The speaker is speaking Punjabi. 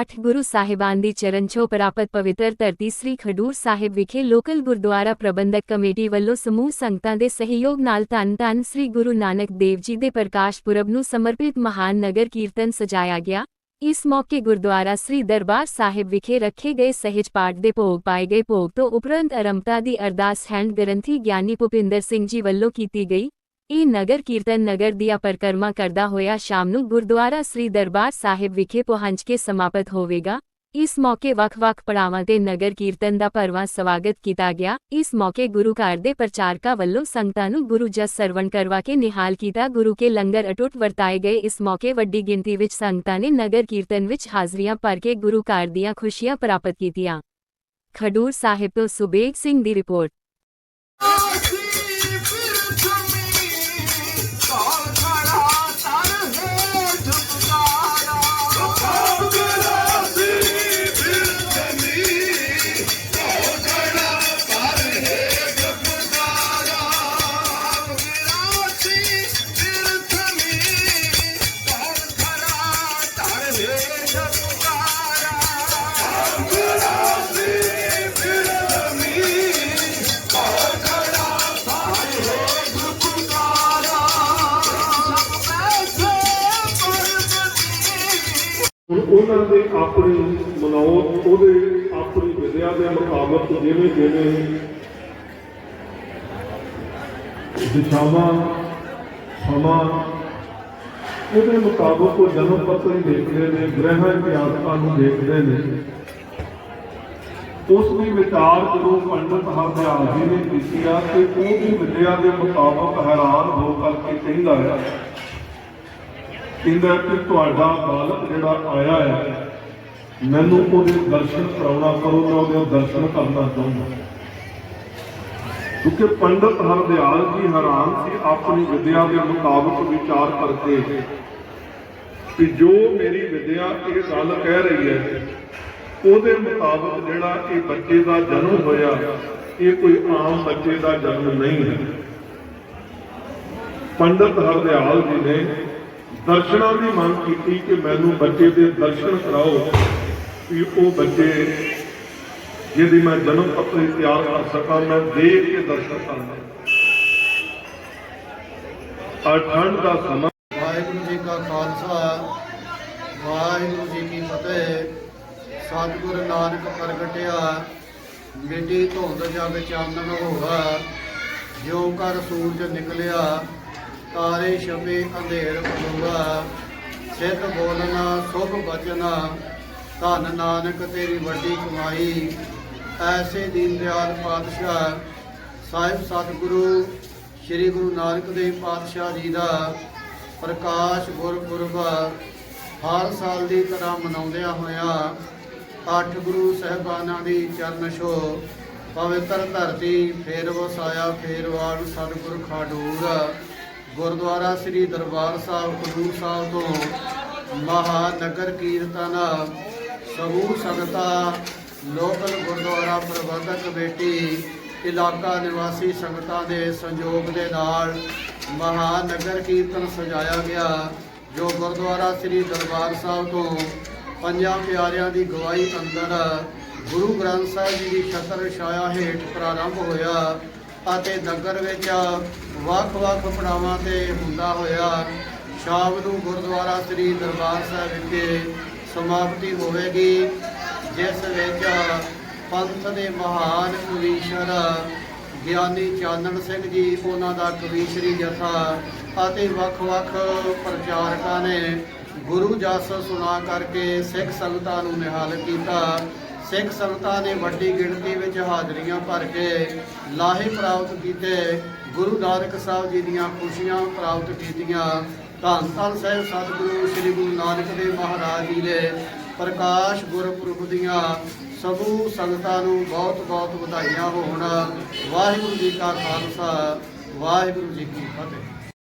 ਆਠ ਗੁਰੂ ਸਾਹਿਬਾਨ ਦੀ ਚਰਨ ਛੋਹ ਪ੍ਰਾਪਤ ਪਵਿੱਤਰ ਧਰਤੀ ਸ੍ਰੀ ਖਡੂਰ ਸਾਹਿਬ ਵਿਖੇ ਲੋਕਲ ਗੁਰਦੁਆਰਾ ਪ੍ਰਬੰਧਕ ਕਮੇਟੀ ਵੱਲੋਂ ਸਮੂਹ ਸੰਗਤਾਂ ਦੇ ਸਹਿਯੋਗ ਨਾਲ ਧੰਨ ਧੰਨ ਸ੍ਰੀ ਗੁਰੂ ਨਾਨਕ ਦੇਵ ਜੀ ਦੇ ਪ੍ਰਕਾਸ਼ ਪੁਰਬ ਨੂੰ ਸਮਰਪਿਤ ਮਹਾਨ ਨਗਰ ਕੀਰਤਨ ਸਜਾਇਆ ਗਿਆ। ਇਸ ਮੌਕੇ ਗੁਰਦੁਆਰਾ ਸ੍ਰੀ ਦਰਬਾਰ ਸਾਹਿਬ ਵਿਖੇ ਰੱਖੇ ਗਏ ਸਹਿਜ ਪਾਠ ਦੇ ਭੋਗ ਪਾਏ ਗਏ। ਭੋਗ ਤੋਂ ਉਪਰੰਤ ਅਰੰਭਤਾ ਦੀ ਅਰਦਾਸ ਹੈਂਡ ਗ੍ਰੰਥੀ ਗਿਆਨੀ ਭੁਪਿੰਦਰ ਸਿੰਘ ਜੀ ਵੱਲੋਂ ਕੀਤੀ ਗਈ। ਇਹ ਨਗਰ ਕੀਰਤਨ ਨਗਰ ਦੀਆਂ ਪਰਿਕਰਮਾ ਕਰਦਾ ਹੋਇਆ ਸ਼ਾਮ ਨੂੰ ਗੁਰਦੁਆਰਾ ਸ੍ਰੀ ਦਰਬਾਰ ਸਾਹਿਬ ਵਿਖੇ ਪਹੁੰਚ ਕੇ ਸਮਾਪਤ ਹੋਵੇਗਾ। ਇਸ ਮੌਕੇ ਵੱਖ-ਵੱਖ ਪੜਾਵਾਂ ਤੇ ਨਗਰ ਕੀਰਤਨ ਦਾ ਭਰਵਾਂ ਸਵਾਗਤ ਕੀਤਾ ਗਿਆ। ਇਸ ਮੌਕੇ ਗੁਰੂ ਘਰ ਦੇ ਪ੍ਰਚਾਰਕਾਂ ਵੱਲੋਂ ਸੰਗਤਾਂ ਨੂੰ ਗੁਰੂ ਜਸ ਸਰਵਣ ਕਰਵਾ ਕੇ ਨਿਹਾਲ ਕੀਤਾ। ਗੁਰੂ ਕੇ ਲੰਗਰ ਅਟੁੱਟ ਵਰਤਾਏ ਗਏ। ਇਸ ਮੌਕੇ ਵੱਡੀ ਗਿਣਤੀ ਵਿੱਚ ਸੰਗਤਾਂ ਨੇ ਨਗਰ ਕੀਰਤਨ ਵਿੱਚ ਹਾਜ਼ਰੀਆਂ ਭਰ ਕੇ ਗੁਰੂ ਘਰ ਦੀਆਂ ਖੁਸ਼ੀਆਂ ਪ੍ਰਾਪਤ ਕੀਤੀਆਂ। ਖਡੂਰ ਸਾਹਿਬ ਤੋਂ ਸੁਬੇਗ ਸਿੰਘ ਦੀ ਰਿਪੋਰਟ। ਹੁਣ ਉਹਨਾਂ ਦੇ ਆਪਣੀ ਮਨੌਤ, ਉਹਦੇ ਆਪਣੀ ਵਿਦਿਆ ਦੇ ਮੁਤਾਬਕ ਜਿਵੇਂ ਜਿਵੇਂ ਦਿਸ਼ਾਵਾਂ, ਸਮਾਂ, ਉਹਦੇ ਮੁਤਾਬਕ ਉਹ ਜਨਮ ਪੱਤਰ ਹੀ ਦੇਖਦੇ ਨੇ, ਗ੍ਰਹਿ ਇਤਿਹਾਸਕਾਂ ਨੂੰ ਦੇਖਦੇ ਨੇ। ਉਸ ਦੀ ਵਿਚਾਰ ਜਦੋਂ ਪੰਡਤ ਹਰਦਿਆਲ ਜੀ ਨੇ ਕੀਤੀ ਆ, ਤੇ ਉਹਦੀ ਵਿਦਿਆ ਦੇ ਮੁਤਾਬਕ ਹੈਰਾਨ ਹੋ ਕਰਕੇ ਕਹਿੰਦਾ ਹੈ ਕਹਿੰਦਾ ਕਿ ਤੁਹਾਡਾ ਬਾਲਕ ਜਿਹੜਾ ਆਇਆ ਹੈ, ਮੈਨੂੰ ਉਹਦੇ ਦਰਸ਼ਨ ਕਰਾਉਣਾ ਕਰੋ, ਮੈਂ ਉਹਦੇ ਦਰਸ਼ਨ ਕਰਨਾ ਚਾਹੁੰਦਾ। ਕਿਉਂਕਿ ਪੰਡਤ ਹਰਦਿਆਲ ਜੀ ਹੈਰਾਨ ਸੀ ਆਪਣੀ ਵਿਦਿਆ ਦੇ ਮੁਤਾਬਕ ਵਿਚਾਰ ਕਰਕੇ ਕਿ ਜੋ ਮੇਰੀ ਵਿਦਿਆ ਇਹ ਗੱਲ ਕਹਿ ਰਹੀ ਹੈ, ਉਹਦੇ ਮੁਤਾਬਕ ਜਿਹੜਾ ਇਹ ਬੱਚੇ ਦਾ ਜਨਮ ਹੋਇਆ, ਇਹ ਕੋਈ ਆਮ ਬੱਚੇ ਦਾ ਜਨਮ ਨਹੀਂ ਹੈ। ਪੰਡਤ ਹਰਦਿਆਲ ਜੀ ਨੇ ਦਰਸ਼ਨਾਂ ਦੀ ਮੰਗ ਕੀਤੀ ਕਿ ਮੈਨੂੰ ਬੱਚੇ ਦੇ ਦਰਸ਼ਨ ਕਰਾਓ ਕਿ ਉਹ ਬੱਚੇ ਜਿਹਦੀ ਮੈਂ ਜਨਮ ਪੱਤਰੀ ਤਿਆਰ ਕਰ ਸਕਾਂ, ਮੈਂ ਦੇਖ ਕੇ ਦਰਸ਼ਨ ਕਰਾਂ ਅਠੰਡ ਦਾ ਸਮਾਂ। ਵਾਹਿਗੁਰੂ ਜੀ ਕਾ ਖਾਲਸਾ, ਵਾਹਿਗੁਰੂ ਜੀ ਕੀ ਫਤਿਹ। ਸਤਿਗੁਰ ਨਾਨਕ ਪ੍ਰਗਟਿਆ, ਮਿੱਟੀ ਧੁੰਦ ਜਗ ਚਾਨਣ ਹੋਗਾ ਜਿਉ ਕਰ ਸੂਰਜ ਨਿਕਲਿਆ ਤਾਰੇ ਛਪੇ ਅੰਧੇਰ ਪਲੂਗਾ ਸਿੱਧ ਬੋਲਣਾ ਸੁਭ ਬਚਨਾ ਧੰਨ ਨਾਨਕ ਤੇਰੀ ਵੱਡੀ ਕਮਾਈ, ਐਸੇ ਦੀਨ ਦਿਆਲ ਪਾਤਸ਼ਾਹ, ਸਾਹਿਬ ਸਤਿਗੁਰੂ, ਸ੍ਰੀ ਗੁਰੂ ਨਾਨਕ ਦੇਵ ਪਾਤਸ਼ਾਹ ਜੀ ਦਾ ਪ੍ਰਕਾਸ਼ ਗੁਰਪੁਰਬ ਹਰ ਸਾਲ ਦੀ ਤਰ੍ਹਾਂ ਮਨਾਉਂਦਿਆਂ ਹੋਇਆਂ ਅੱਠ ਗੁਰੂ ਸਹਿਬਾਨਾਂ ਦੀ ਚਰਨ ਛੋ ਪਵਿੱਤਰ ਧਰਤੀ, ਫੇਰ ਵਸਾਇਆ, ਫੇਰ ਵਾਲ ਸਤਿਗੁਰ ਖਾਡੂਰ। ਗੁਰਦੁਆਰਾ ਸ੍ਰੀ ਦਰਬਾਰ ਸਾਹਿਬ, ਖਡੂਰ ਸਾਹਿਬ ਤੋਂ ਮਹਾਨਗਰ ਕੀਰਤਨ, ਸਮੂਹ ਸੰਗਤਾਂ, ਲੋਕਲ ਗੁਰਦੁਆਰਾ ਪ੍ਰਬੰਧਕ ਕਮੇਟੀ, ਇਲਾਕਾ ਨਿਵਾਸੀ ਸੰਗਤਾਂ ਦੇ ਸੰਯੋਗ ਦੇ ਨਾਲ ਮਹਾਨਗਰ ਕੀਰਤਨ ਸਜਾਇਆ ਗਿਆ, ਜੋ ਗੁਰਦੁਆਰਾ ਸ੍ਰੀ ਦਰਬਾਰ ਸਾਹਿਬ ਤੋਂ ਪੰਜਾਂ ਪਿਆਰਿਆਂ ਦੀ ਗਵਾਹੀ ਅੰਦਰ ਗੁਰੂ ਗ੍ਰੰਥ ਸਾਹਿਬ ਜੀ ਦੀ ਛਤਰ ਛਾਇਆ ਹੇਠ ਪ੍ਰਾਰੰਭ ਹੋਇਆ। ਅਤੇ ਨਗਰ ਵਿੱਚ ਵੱਖ-ਵੱਖ ਪੜਾਵਾਂ ਤੇ ਹੁੰਦਾ ਹੋਇਆ ਸ਼ਾਮ ਨੂੰ ਗੁਰਦੁਆਰਾ ਸ੍ਰੀ ਦਰਬਾਰ ਸਾਹਿਬ ਵਿਖੇ ਸਮਾਪਤੀ ਹੋਵੇਗੀ, ਜਿਸ ਵਿੱਚ ਪੰਥ ਦੇ ਮਹਾਨ ਕਵੀਸ਼ਰ ਗਿਆਨੀ ਚਾਨਣ ਸਿੰਘ ਜੀ, ਉਹਨਾਂ ਦਾ ਕਵੀਸ਼ਰੀ ਜਥਾ ਅਤੇ ਵੱਖ-ਵੱਖ ਪ੍ਰਚਾਰਕਾਂ ਨੇ ਗੁਰੂ ਜਸ ਸੁਣਾ ਕਰਕੇ ਸਿੱਖ ਸੰਗਤਾਂ ਨੂੰ ਨਿਹਾਲ ਕੀਤਾ। ਸਿੱਖ ਸੰਗਤਾਂ ਨੇ ਵੱਡੀ ਗਿਣਤੀ ਵਿੱਚ ਹਾਜ਼ਰੀਆਂ ਭਰ ਕੇ ਲਾਹੇ ਪ੍ਰਾਪਤ ਕੀਤੇ, ਗੁਰੂ ਨਾਨਕ ਸਾਹਿਬ ਜੀ ਦੀਆਂ ਖੁਸ਼ੀਆਂ ਪ੍ਰਾਪਤ ਕੀਤੀਆਂ। ਧੰਨ ਧੰਨ ਸਾਹਿਬ ਸਤਿਗੁਰੂ, ਸ੍ਰੀ ਗੁਰੂ ਨਾਨਕ ਦੇਵ ਮਹਾਰਾਜ ਜੀ ਦੇ ਪ੍ਰਕਾਸ਼ ਗੁਰਪੁਰਬ ਦੀਆਂ ਸਮੂਹ ਸੰਗਤਾਂ ਨੂੰ ਬਹੁਤ ਬਹੁਤ ਵਧਾਈਆਂ ਹੋਣ। ਵਾਹਿਗੁਰੂ ਜੀ ਕਾ ਖਾਲਸਾ, ਵਾਹਿਗੁਰੂ ਜੀ ਕੀ ਫਤਿਹ।